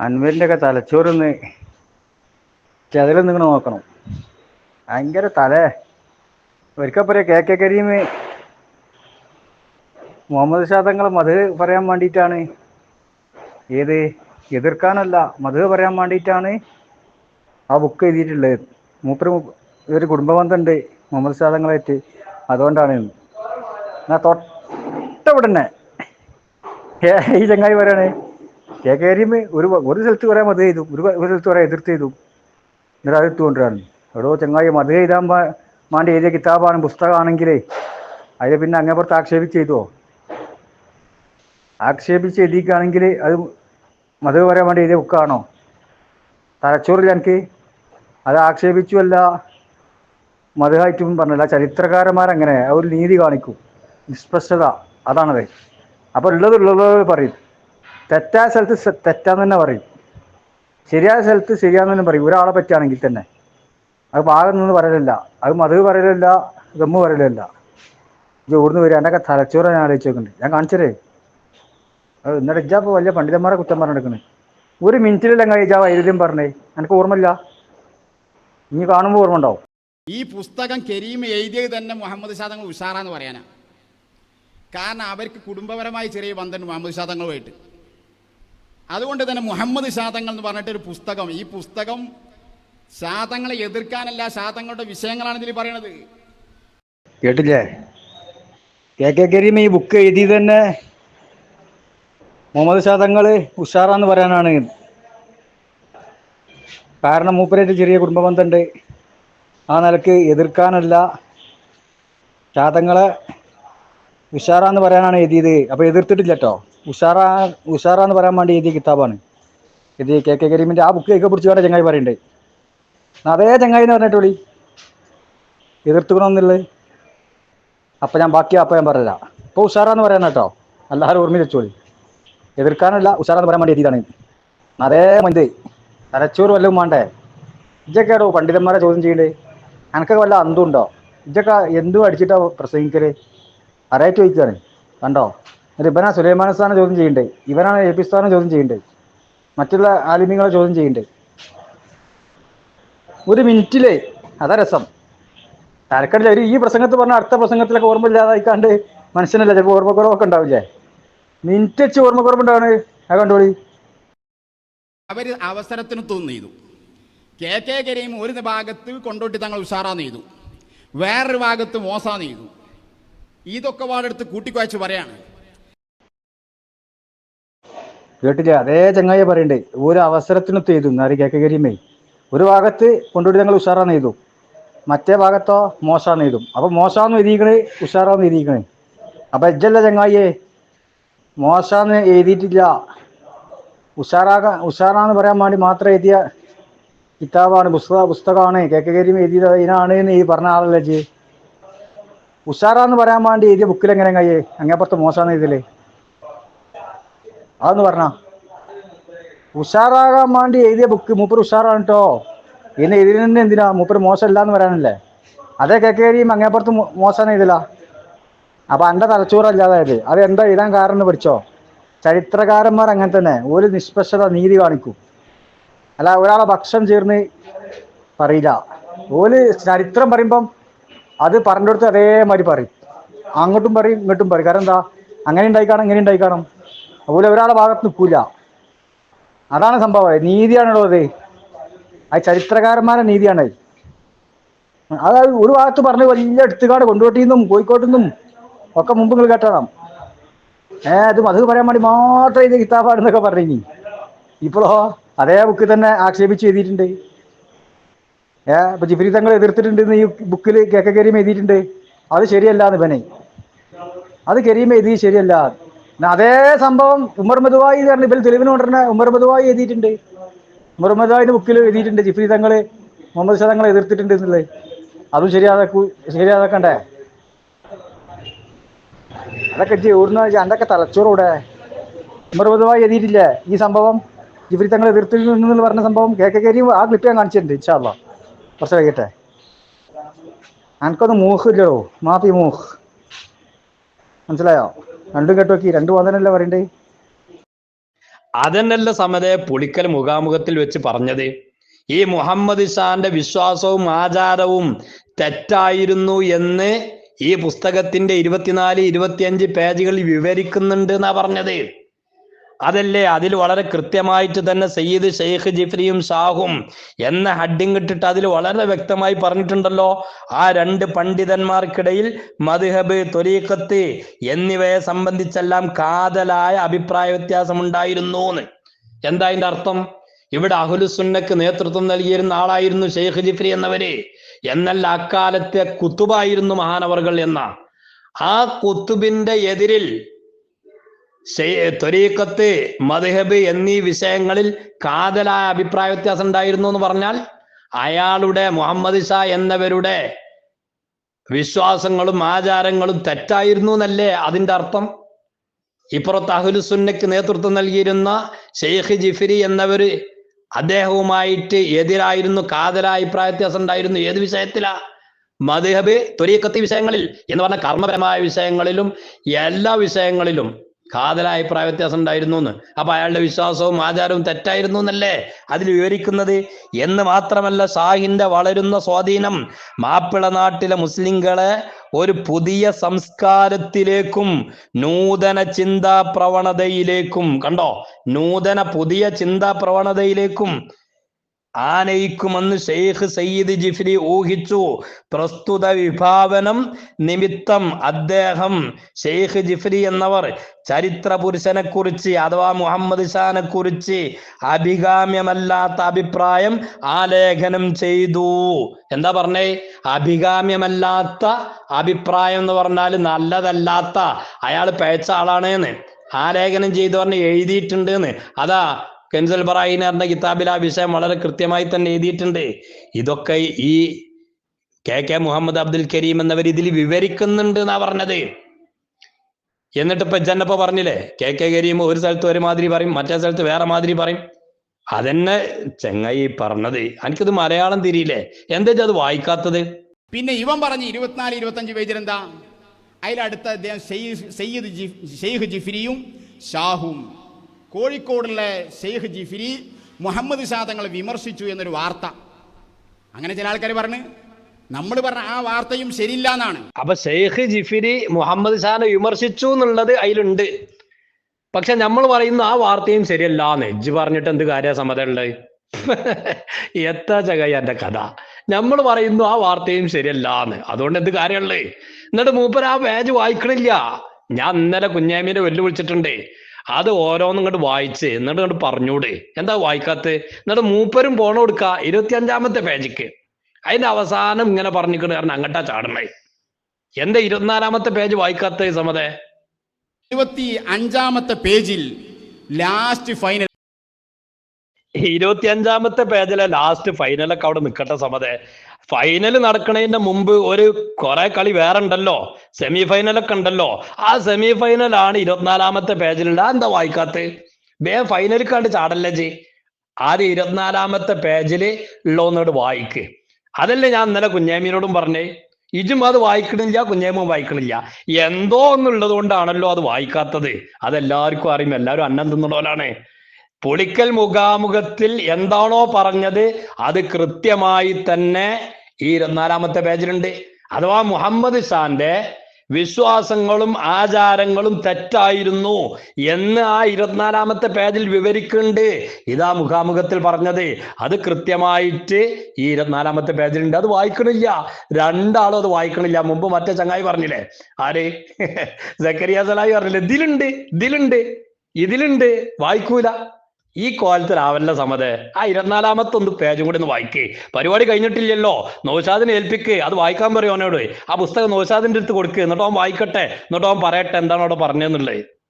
അൻവരിന്റെ ഒക്കെ തലച്ചോറൊന്ന് ചെതലൊന്ന് ഇങ്ങനെ നോക്കണം. ഭയങ്കര തലേ. ഒരിക്കപ്പുറേ കെ കെ കരീം മുഹമ്മദ് ഷാദങ്ങൾ മധു പറയാൻ വേണ്ടിയിട്ടാണ്. ഏത്? എതിർക്കാനല്ല മധു പറയാൻ വേണ്ടിയിട്ടാണ് ആ ബുക്ക് എഴുതിയിട്ടുള്ളത്. മൂപ്പര് ഒരു കുടുംബബന്ധമുണ്ട് മുഹമ്മദ് ഷാദങ്ങളായിട്ട്. അതുകൊണ്ടാണ്. എന്നാ തൊട്ടവിടെ തന്നെ ഈ ചങ്ങായി പറയണേ കെ കെ കരീം ഒരു ഒരു സ്ഥലത്ത് പറയാൻ മത ചെയ്തു. ഒരു ഒരു സ്ഥലത്ത് പറയാൻ എതിർത്ത് ചെയ്തു. എന്നിട്ട് അത് കൊണ്ടുവരാണ് എടോ ചങ്ങായി മത എഴുതാൻ മാണ്ടി എഴുതിയ കിതാബാണ് പുസ്തകമാണെങ്കിലേ അതിൽ പിന്നെ അങ്ങേപ്പുറത്ത് ആക്ഷേപിച്ച് ചെയ്തോ? ആക്ഷേപിച്ച് എഴുതിക്കുകയാണെങ്കിൽ അത് മത പറയാൻ വേണ്ടി എഴുതിയ ബുക്കാണോ? തലച്ചോറില്ല എനിക്ക് അത് ആക്ഷേപിച്ചുമല്ല മതമായിട്ടും പറഞ്ഞില്ല. ചരിത്രകാരന്മാരങ്ങനെ ഒരു നീതി കാണിക്കും. നിഷ്പക്ഷത. അതാണത്. അപ്പോൾ ഉള്ളത് ഉള്ളത് പറയും. തെറ്റായ സ്ഥലത്ത് തെറ്റാന്ന് തന്നെ പറയും. ശരിയായ സ്ഥലത്ത് ശരിയാന്ന് തന്നെ പറയും. ഒരാളെ പറ്റുകയാണെങ്കിൽ തന്നെ. അത് ഭാഗം നിന്ന് പറയലില്ല. അത് മധു പറയലില്ല. ഗമ്മ് പറയലില്ല. ഇത് ഓടുന്ന് വരിക. എന്റെ തലച്ചോറ് ഞാൻ ആലോചിച്ച് നോക്കുന്നുണ്ട് ഞാൻ കാണിച്ചരേ അത് എന്നിട്ട് ഇജാപ്പോൾ വലിയ പണ്ഡിതന്മാരെ കുറ്റം പറഞ്ഞെടുക്കുന്നത് ഒരു മിനിറ്റിലെല്ലാം കഴിച്ചാൽ വൈരുദ്ധ്യം പറഞ്ഞേ? എനിക്ക് ഓർമ്മയില്ല. ഇനി കാണുമ്പോൾ ഓർമ്മ ഉണ്ടാവും. ഈ പുസ്തകം കരീം എഴുതിയത് തന്നെ മുഹമ്മദ് ഷാദങ്ങൾ ഉഷാറാന്ന് പറയാനാ. കാരണം അവർക്ക് കുടുംബപരമായി ചെറിയ ബന്ധമുണ്ട് മുഹമ്മദ് ഷാദങ്ങളുമായിട്ട് അതുകൊണ്ട് തന്നെ മുഹമ്മദ് ശാതങ്ങൾ എന്ന് പറഞ്ഞിട്ട് ഒരു പുസ്തകം. ഈ പുസ്തകം ശാതങ്ങളെ എതിർക്കാനല്ല ശാതങ്ങളുടെ വിഷയങ്ങളാണ് ഇതിൽ പറയണത്. കേട്ടില്ലേ? കെ കെ കരീം ഈ ബുക്ക് എഴുതി തന്നെ മുഹമ്മദ് ശാതങ്ങൾ ഉഷാറാന്ന് പറയാനാണ്. കാരണം മൂപ്പരായിട്ട് ചെറിയ കുടുംബ ബന്ധമുണ്ട് ആ നിലയ്ക്ക് എതിർക്കാനല്ല ശാതങ്ങളെ ഉഷാറാന്ന് പറയാനാണ് എഴുതിയത്. അപ്പോൾ എതിർത്തിട്ടില്ല കേട്ടോ ഉഷാറാ എന്ന് പറയാൻ വേണ്ടി എഴുതിയ കിതാബാണ്. ഇത് കെ കെ കരീമിന്റെ ആ ബുക്ക് ഒക്കെ പിടിച്ച് വേണ്ട ചങ്ങായി പറയണ്ടേ. അതേ ചങ്ങായി എന്ന് പറഞ്ഞിട്ട് വിളി. എതിർത്തുക്കണമെന്നുള്ളത് അപ്പം ഞാൻ ബാക്കി അപ്പം ഞാൻ പറഞ്ഞുതരാം ഇപ്പോൾ ഉഷാറാന്ന് പറയാൻ കേട്ടോ എല്ലാവരും ഓർമ്മ വെച്ചോളി എതിർക്കാനല്ല ഉഷാറാന്ന് പറയാൻ വേണ്ടി എഴുതിയതാണ്. അതേ മന്ത്. തലച്ചോറ് വല്ലതും വേണ്ടേ? ഇജക്കേടോ പണ്ഡിതന്മാരെ ചോദ്യം ചെയ്യണ്ടേ? എനിക്കൊക്കെ വല്ല അന്തുണ്ടോ ഇജ്ജൊക്കെ എന്തും അടിച്ചിട്ടാ പ്രസംഗിക്കൽ? അറിയാറ്റ് ചോദിക്കുകയാണ് കണ്ടോ? എന്നിട്ട് ഇവനാ സുലൈമാൻ ചോദ്യം ചെയ്യണ്ടേ? ഇവനാണ് എ പി സ്ഥാനം ചോദ്യം ചെയ്യണ്ടേ? മറ്റുള്ള ആലിമ്യങ്ങളെ ചോദ്യം ചെയ്യണ്ടേ? ഒരു മിനിറ്റിലേ അതാ രസം. തരക്കടില്ല ഒരു ഈ പ്രസംഗത്തിൽ പറഞ്ഞ അടുത്ത പ്രസംഗത്തിലൊക്കെ ഓർമ്മ ഇല്ലാതായിക്കാണ്ട് മനുഷ്യനല്ല ചിലപ്പോൾ ഓർമ്മക്കുറവൊക്കെ ഉണ്ടാവില്ലേ? മിനിറ്റ് വെച്ച് ഓർമ്മക്കുറവുണ്ടാണ്. ആ കണ്ടോളി. അവർ അവസരത്തിന് തോന്നു കെ കെ കരീം ഒരു ഭാഗത്ത് കൊണ്ടോട്ടി തങ്ങൾ ഉഷാറാന്ന് ചെയ്തു. വേറൊരു ഭാഗത്ത് മോസാ ചെയ്തു. ഇതൊക്കെ വാടെടുത്ത് കൂട്ടിക്കുഴച്ച് പറയാണ്. കേട്ടില്ല അതേ ചങ്ങായി പറയണ്ടേ ഒരു അവസരത്തിനൊത്ത് ചെയ്തു. എന്നാലും കെ കെ കരീമേ ഒരു ഭാഗത്ത് കൊണ്ടുപോയി ഞങ്ങൾ ഉഷാറാന്ന് ചെയ്തു. മറ്റേ ഭാഗത്തോ മോശാന്ന് ചെയ്തു. അപ്പൊ മോശാന്ന് എഴുതിക്കണേ ഉഷാറാന്ന് എഴുതിക്കണേ അപ്പൊ എജ്ജല്ല ചങ്ങായിയെ മോശാന്ന് എഴുതിയിട്ടില്ല. ഉഷാറാക ഉഷാറാന്ന് പറയാൻ വേണ്ടി മാത്രം എഴുതിയ കിതാബാണ് പുസ്തക പുസ്തകമാണ്. കെ കെ കരീം എഴുതിയത് അതിനാണ് എന്ന് ഈ പറഞ്ഞ ആളല്ലേ ജി ഉഷാറാന്ന് പറയാൻ വേണ്ടി എഴുതിയ ബുക്കിൽ എങ്ങനെ കയ്യേ അങ്ങേപ്പുറത്ത് മോശാന്ന് എഴുതില്ലേ അതൊന്ന് പറഞ്ഞ. ഉഷാറാകാൻ വേണ്ടി എഴുതിയ ബുക്ക് മൂപ്പർ ഉഷാറാണ് കേട്ടോ ഇന്ന് ഇതിന് എന്തിനാ? മൂപ്പർ മോശമല്ല എന്ന് പറയാനല്ലേ? അതേ കേക്കേരിയും അങ്ങേപ്പുറത്ത് മോശം എഴുതില്ല അപ്പൊ എന്റെ തലച്ചോറല്ലാതായത് അത് എന്താ എഴുതാൻ കാരണം പഠിച്ചോ? ചരിത്രകാരന്മാർ അങ്ങനെ തന്നെ. ഒരു നിഷ്പക്ഷത നീതി കാണിക്കും. അല്ല ഒരാളെ ഭക്ഷണം ചേർന്ന് പറയില്ല. ഓൽ ചരിത്രം പറയുമ്പം അത് പറഞ്ഞെടുത്ത് അതേമാതിരി പറയും. അങ്ങോട്ടും പറയും ഇങ്ങോട്ടും പറയും. കാരണം എന്താ? അങ്ങനെ ഉണ്ടായിക്കാണം ഇങ്ങനെ ഉണ്ടായിക്കാണം. അതുപോലെ ഒരാളെ ഭാഗത്ത് നിൽക്കൂല. അതാണ് സംഭവം. നീതിയാണല്ലോ അത് ആ ചരിത്രകാരന്മാരെ നീതിയാണ്. അതായത് ഒരു ഭാഗത്ത് പറഞ്ഞ് വലിയ എടുത്തുകാട് കൊണ്ടോട്ടിൽ നിന്നും കോഴിക്കോട്ടിൽ നിന്നും ഒക്കെ മുമ്പ് നിങ്ങൾ കേട്ടണം ഏ അത് മധു പറയാൻ വേണ്ടി മാത്രം ഇത് കിതാബാണെന്നൊക്കെ പറഞ്ഞു ഇപ്പോഴോ അതേ ബുക്കിൽ തന്നെ ആക്ഷേപിച്ച് എഴുതിയിട്ടുണ്ട്. ഏ ഇപ്പൊ ജിഫ്രി തങ്ങൾ എതിർത്തിട്ടുണ്ട് ഈ ബുക്കിൽ കേക്ക കരീം എഴുതിയിട്ടുണ്ട്. അത് ശരിയല്ല എന്ന് ഇവനെ. അത് കരീം എഴുതി ശരിയല്ല. അതേ സംഭവം ഉമർ മധുവായി പറഞ്ഞ ഇവർ തെളിവിന് കൊണ്ടുവരുന്ന ഉമർ മധുവായി എഴുതിയിട്ടുണ്ട്. ഉമർ മധുവായിന്റെ ബുക്കിൽ എഴുതിയിട്ടുണ്ട്. ജിഫ്രി തങ്ങൾ മുഹമ്മദ് ഷാ തങ്ങളെ എതിർത്തിട്ടുണ്ട് എന്നുള്ളത്. അതും ശരിയാതാക്കൂ ശരിയാതാക്കണ്ടേ? അതൊക്കെ ഊർന്ന അതൊക്കെ തലച്ചോറൂടെ ഉമർ മധുവായി എഴുതിയിട്ടില്ലേ ഈ സംഭവം? ജിഫ്രി തങ്ങളെ എതിർത്തിട്ടുണ്ട് പറഞ്ഞ സംഭവം കെ കെ കരി ആ ക്ലിപ്പ് ഞാൻ കാണിച്ചിട്ടുണ്ട് ഇൻഷാല്ല കുറച്ച് കഴിയട്ടെ എനിക്കൊന്ന് മൂഹ് ഇല്ലടോ. മാപ്പി മൂഹ് മനസ്സിലായോ? രണ്ടും കേട്ടോക്കി രണ്ടു വന്നനല്ലേ പറയണ്ടേ? അതന്നല്ല സമതെ പുളിക്കൽ മുഖാമുഖത്തിൽ വെച്ച് പറഞ്ഞത്. ഈ മുഹമ്മദ് ഷാന്റെ വിശ്വാസവും ആചാരവും തെറ്റായിരുന്നു എന്ന് ഈ പുസ്തകത്തിന്റെ ഇരുപത്തിനാല് ഇരുപത്തിയഞ്ച് പേജുകളിൽ വിവരിക്കുന്നുണ്ട് എന്നാ പറഞ്ഞത്. അതല്ലേ അതിൽ വളരെ കൃത്യമായിട്ട് തന്നെ സയ്യിദ് ഷെയ്ഖ് ജിഫ്രിയും ഷാഹും എന്ന ഹഡിങ് ഇട്ടിട്ട് അതിൽ വളരെ വ്യക്തമായി പറഞ്ഞിട്ടുണ്ടല്ലോ. ആ രണ്ട് പണ്ഡിതന്മാർക്കിടയിൽ മദ്ഹബ് തൊലീഖത്ത് എന്നിവയെ സംബന്ധിച്ചെല്ലാം കാതലായ അഭിപ്രായ വ്യത്യാസം ഉണ്ടായിരുന്നു എന്ന് എന്താ അതിന്റെ അർത്ഥം? ഇവിടെ അഹുലുസുന്നക്ക് നേതൃത്വം നൽകിയിരുന്ന ആളായിരുന്നു ഷെയ്ഖ് ജിഫ്രി എന്നവര്. എന്നല്ല അക്കാലത്തെ കുത്തുബായിരുന്നു മഹാനവറുകൾ എന്ന. ആ കുത്തുബിന്റെ എതിരിൽ ത്വരീഖത്ത് മദ്ഹബ് എന്നീ വിഷയങ്ങളിൽ കാതലായ അഭിപ്രായ വ്യത്യാസം ഉണ്ടായിരുന്നു എന്ന് പറഞ്ഞാൽ അയാളുടെ മുഹമ്മദ് ഷാ എന്നവരുടെ വിശ്വാസങ്ങളും ആചാരങ്ങളും തെറ്റായിരുന്നു എന്നല്ലേ അതിന്റെ അർത്ഥം? ഇപ്പുറത്ത് അഹുലുസുന്നയ്ക്ക് നേതൃത്വം നൽകിയിരുന്ന ഷെയ്ഖ് ജിഫിരി എന്നവര് അദ്ദേഹവുമായിട്ട് എതിരായിരുന്നു കാതലായ അഭിപ്രായ വ്യത്യാസം ഉണ്ടായിരുന്നു. ഏത് വിഷയത്തിലാ? മദ്ഹബ് ത്വരീക്കത്തി വിഷയങ്ങളിൽ എന്ന് പറഞ്ഞ കർമ്മപരമായ വിഷയങ്ങളിലും എല്ലാ വിഷയങ്ങളിലും കാതലായ അഭിപ്രായ വ്യത്യാസം ഉണ്ടായിരുന്നു എന്ന് അപ്പൊ അയാളുടെ വിശ്വാസവും ആചാരവും തെറ്റായിരുന്നു എന്നല്ലേ അതിൽ വിവരിക്കുന്നത് എന്ന് മാത്രമല്ല ഷാഹിന്റെ വളരുന്ന സ്വാധീനം മാപ്പിള നാട്ടിലെ മുസ്ലിങ്ങളെ ഒരു പുതിയ സംസ്കാരത്തിലേക്കും നൂതന ചിന്താ പ്രവണതയിലേക്കും കണ്ടോ? നൂതന പുതിയ ചിന്താ പ്രവണതയിലേക്കും ആനയിക്കുമെന്ന് ഷെയ്ഖ് സയ്യിദ് ജിഫ്രി ഊഹിച്ചു. പ്രസ്തുത വിഭാവനം നിമിത്തം അദ്ദേഹം ഷെയ്ഖ് ജിഫ്രി എന്നവർ ചരിത്ര പുരുഷനെ കുറിച്ച് അഥവാ മുഹമ്മദ് ഷാനെ കുറിച്ച് അഭികാമ്യമല്ലാത്ത അഭിപ്രായം ആലേഖനം ചെയ്തു. എന്താ പറഞ്ഞേ? അഭികാമ്യമല്ലാത്ത അഭിപ്രായം എന്ന് പറഞ്ഞാൽ നല്ലതല്ലാത്ത. അയാൾ പേച്ച ആളാണ് ആലേഖനം ചെയ്തു പറഞ്ഞ് എഴുതിയിട്ടുണ്ട് അതാ കെൻസൽ ബറായിനറിന്റെ കിതാബിൽ ആ വിഷയം വളരെ കൃത്യമായി തന്നെ എഴുതിയിട്ടുണ്ട്. ഇതൊക്കെ ഈ കെ കെ മുഹമ്മദ് അബ്ദുൽ കരീം എന്നവർ ഇതിൽ വിവരിക്കുന്നുണ്ട് എന്നാ പറഞ്ഞത്. എന്നിട്ട് ഇപ്പൊ പറഞ്ഞില്ലേ? കെ കെ കരീം ഒരു സ്ഥലത്ത് ഒരു മാതിരി പറയും മറ്റേ സ്ഥലത്ത് വേറെ മാതിരി പറയും. അതെന്നെ ചെങ്ങായി പറഞ്ഞത്. എനിക്കത് മലയാളം തിരിയില്ലേ? എന്താ അത് വായിക്കാത്തത്? പിന്നെ ഇവൻ പറഞ്ഞ് ഇരുപത്തിനാല് ഇരുപത്തഞ്ച് പേജിൽ എന്താ? അതിലടുത്ത അദ്ദേഹം സയ്യിദ് ഷെയ്ഖ് ജിഫിരിയും ഷാഹും. കോഴിക്കോടുള്ള ഷെയ്ഖ് ജിഫിരി മുഹമ്മദ് ഷാ തങ്ങളെ വിമർശിച്ചു എന്നൊരു വാർത്ത. അങ്ങനെ ചില ആൾക്കാർ പറഞ്ഞ് നമ്മൾ പറഞ്ഞ ആ വാർത്തയും ശരിയില്ല എന്നാണ്. അപ്പൊ ഷെയ്ഖ് ജിഫിരി മുഹമ്മദ് ഷാനെ വിമർശിച്ചു എന്നുള്ളത് അതിലുണ്ട്. പക്ഷെ നമ്മൾ പറയുന്ന ആ വാർത്തയും ശരിയല്ല നെജ്ജ് പറഞ്ഞിട്ട് എന്ത് കാര്യ സമ്മതമുള്ളത്? എത്ര എന്റെ കഥ. നമ്മൾ പറയുന്നു ആ വാർത്തയും ശരിയല്ല എന്ന്. അതുകൊണ്ട് എന്ത് കാര്യമുള്ളേ എന്നിട്ട് മൂപ്പർ ആ പേജ് വായിക്കണില്ല. ഞാൻ ഇന്നലെ കുഞ്ഞാമീനെ വെല്ലുവിളിച്ചിട്ടുണ്ട്. അത് ഓരോന്നും ഇങ്ങോട്ട് വായിച്ച് എന്നിട്ട് ഇങ്ങോട്ട് പറഞ്ഞൂടെ. എന്താ വായിക്കാത്ത? എന്നിട്ട് മൂപ്പരും പോണ കൊടുക്ക ഇരുപത്തി അഞ്ചാമത്തെ പേജിക്ക്. അതിന്റെ അവസാനം ഇങ്ങനെ പറഞ്ഞിക്കണ് കാരണം അങ്ങട്ടാ ചാടണേ എന്താ ഇരുപത്തിനാലാമത്തെ പേജ് വായിക്കാത്ത സമതേ? ഇരുപത്തി അഞ്ചാമത്തെ പേജിൽ ലാസ്റ്റ് ഫൈനൽ ഇരുപത്തി അഞ്ചാമത്തെ പേജിലെ ലാസ്റ്റ് ഫൈനലൊക്കെ അവിടെ നിൽക്കട്ടെ സമതെ. ഫൈനൽ നടക്കണതിന്റെ മുമ്പ് ഒരു കുറെ കളി വേറെ ഉണ്ടല്ലോ. സെമി ഫൈനലൊക്കെ ഉണ്ടല്ലോ. ആ സെമി ഫൈനലാണ് ഇരുപത്തിനാലാമത്തെ പേജിലുണ്ട്. എന്താ വായിക്കാത്ത? വേ ഫൈനൽ കണ്ട് ചാടല്ലേ ജി? ആദ്യം ഇരുപത്തിനാലാമത്തെ പേജിൽ ഉള്ളോന്നോട് വായിക്ക്. അതല്ലേ ഞാൻ ഇന്നലെ കുഞ്ഞാമീനോടും പറഞ്ഞേ. ഇജും അത് വായിക്കണില്ല കുഞ്ഞേമും വായിക്കണില്ല. എന്തോ എന്നുള്ളത് കൊണ്ടാണല്ലോ അത് വായിക്കാത്തത്. അതെല്ലാവർക്കും അറിയും. എല്ലാവരും അന്നം തിന്നണോലാണ് പുളിക്കൽ മുഖാമുഖത്തിൽ എന്താണോ പറഞ്ഞത് അത് കൃത്യമായി തന്നെ ഈ ഇരുപത്തിനാലാമത്തെ പേജിലുണ്ട്. അഥവാ മുഹമ്മദ് ഷാന്റെ വിശ്വാസങ്ങളും ആചാരങ്ങളും തെറ്റായിരുന്നു എന്ന് ആ ഇരുപത്തിനാലാമത്തെ പേജിൽ വിവരിക്കുന്നുണ്ട്. ഇതാ മുഖാമുഖത്തിൽ പറഞ്ഞത്. അത് കൃത്യമായിട്ട് ഈ ഇരുപത്തിനാലാമത്തെ പേജിലുണ്ട്. അത് വായിക്കണില്ല. രണ്ടാളും അത് വായിക്കണില്ല. മുമ്പ് മറ്റേ ചങ്ങായി പറഞ്ഞില്ലേ? ആര്? സക്കരിയ സലായി പറഞ്ഞില്ലേ? ഇതിലുണ്ട്. ഇതിലുണ്ട്. ഇതിലുണ്ട്. വായിക്കൂല. ഈ കോലത്തിലാവല്ല സമത്. ആ ഇരുപത്തിനാലാമത്തെ ഒന്ന് പേജും കൂടി ഒന്ന് വായിക്കേ. പരിപാടി കഴിഞ്ഞിട്ടില്ലല്ലോ. നൗഷാദിനെ ഏൽപ്പിക്ക്. അത് വായിക്കാൻ പറയും അവനോട് ആ പുസ്തകം നൗഷാദിന്റെ അടുത്ത് കൊടുക്ക്. എന്നിട്ട് അവൻ വായിക്കട്ടെ. എന്നിട്ട് അവൻ പറയട്ടെ. എന്താണ് അവിടെ പറഞ്ഞതെന്നുള്ളത്?